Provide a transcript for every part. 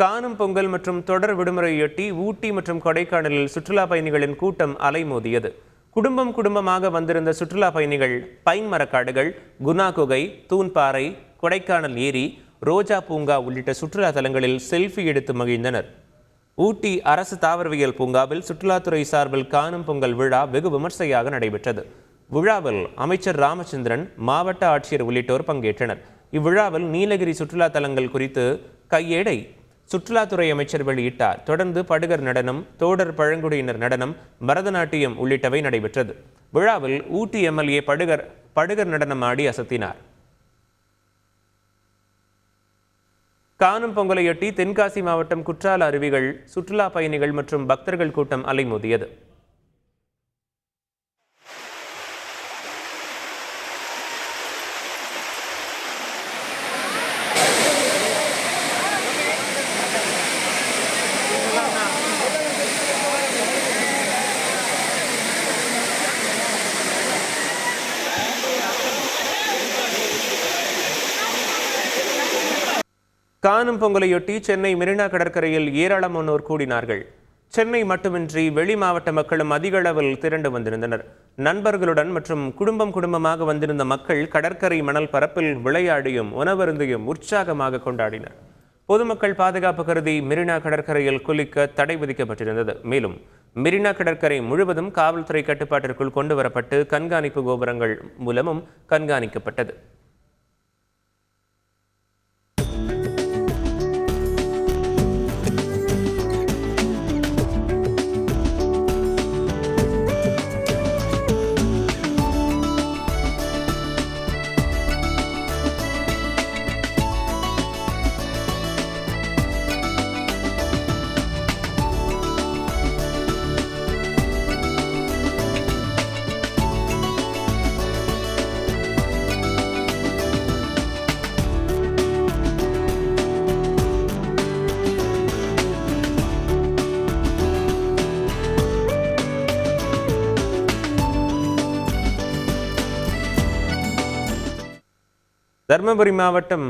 காணும் பொங்கல் மற்றும் தொடர் விடுமுறையொட்டி ஊட்டி மற்றும் கொடைக்கானலில் சுற்றுலா பயணிகளின் கூட்டம் அலைமோதியது. குடும்பம் குடும்பமாக வந்திருந்த சுற்றுலா பயணிகள் பைன் மரக்காடுகள் குணா குகை தூண்பாறை கொடைக்கானல் ஏரி ரோஜா பூங்கா உள்ளிட்ட சுற்றுலா தலங்களில் செல்ஃபி எடுத்து மகிழ்ந்தனர். ஊட்டி அரசு தாவரவியல் பூங்காவில் சுற்றுலாத்துறை சார்பில் காணும் பொங்கல் விழா வெகு விமர்சையாக நடைபெற்றது. விழாவில் அமைச்சர் ராமச்சந்திரன் மாவட்ட ஆட்சியர் உள்ளிட்டோர் பங்கேற்றனர். இவ்விழாவில் நீலகிரி சுற்றுலா தலங்கள் குறித்து கையேடை சுற்றுலாத்துறை அமைச்சர் வெளியிட்டார். தொடர்ந்து படுகர் நடனம் தோடர் பழங்குடியினர் நடனம் பரதநாட்டியம் உள்ளிட்டவை நடைபெற்றது. விழாவில் ஊட்டி எம்எல்ஏ படுகர் படுகர் நடனம் ஆடி அசத்தினார். காணும் பொங்கலையொட்டி தென்காசி மாவட்டம் குற்றால அருவிகள் சுற்றுலா பயணிகள் மற்றும் பக்தர்கள் கூட்டம் அலைமோதியது. காணும் பொங்கலையொட்டி சென்னை மெரினா கடற்கரையில் ஏராளமானோர் கூடினார்கள். சென்னை மட்டுமின்றி வெளி மாவட்ட மக்களும் அதிக அளவில் திரண்டு வந்திருந்தனர். நண்பர்களுடன் மற்றும் குடும்பம் குடும்பமாக வந்திருந்த மக்கள் கடற்கரை மணல் பரப்பில் விளையாடியும் உணவருந்தையும் உற்சாகமாக கொண்டாடினர். பொதுமக்கள் பாதுகாப்பு கருதி மெரினா கடற்கரையில் குளிக்க தடை விதிக்கப்பட்டிருந்தது. மேலும் மெரினா கடற்கரை முழுவதும் காவல்துறை கட்டுப்பாட்டிற்குள் கொண்டு வரப்பட்டு கண்காணிப்பு கோபுரங்கள் மூலமும் கண்காணிக்கப்பட்டது. தருமபுரி மாவட்டம்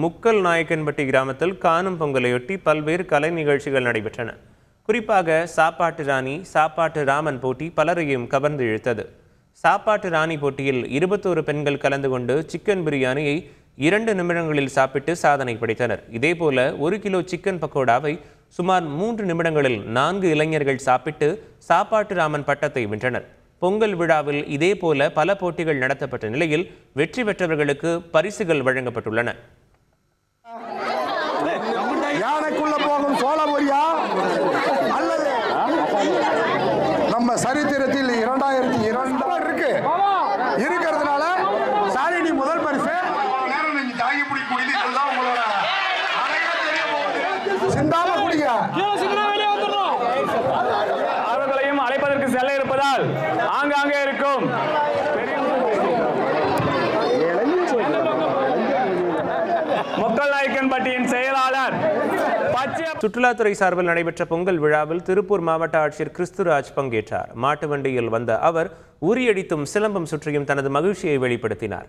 முக்கல் நாயக்கன்பட்டி கிராமத்தில் காணும் பொங்கலையொட்டி பல்வேறு கலை நிகழ்ச்சிகள் நடைபெற்றன. குறிப்பாக சாப்பாட்டு ராணி சாப்பாட்டு ராமன் போட்டி பலரையும் கவர்ந்து இழுத்தது. சாப்பாட்டு ராணி போட்டியில் இருபத்தோரு பெண்கள் கலந்து கொண்டு சிக்கன் பிரியாணியை இரண்டு நிமிடங்களில் சாப்பிட்டு சாதனை படைத்தனர். இதேபோல ஒரு கிலோ சிக்கன் பக்கோடாவை சுமார் மூன்று நிமிடங்களில் நான்கு இளைஞர்கள் சாப்பிட்டு சாப்பாட்டு ராமன் பட்டத்தை வென்றனர். பொங்கல் விழாவில் இதேபோல பல போட்டிகள் நடத்தப்பட்ட நிலையில் வெற்றி பெற்றவர்களுக்கு பரிசுகள் வழங்கப்பட்டுள்ளன. யானைக்குள்ள போகும் சோழபுரியா அல்லது நம்ம சரித்திரத்தில் இரண்டாயிரத்தி இரண்டு இருக்கு. இருக்கிறதுனால சாலினி முதல் பரிசு. தாங்கி சிந்தாம குடிங்க சுற்றுலாத்துறை சார்பில் நடைபெற்ற பொங்கல் விழாவில் திருப்பூர் மாவட்ட ஆட்சியர் கிறிஸ்துராஜ் பங்கேற்றார். மாட்டு வண்டியில் வந்த அவர் உரியடித்தும் சிலம்பம் சுற்றியும் தனது மகிழ்ச்சியை வெளிப்படுத்தினார்.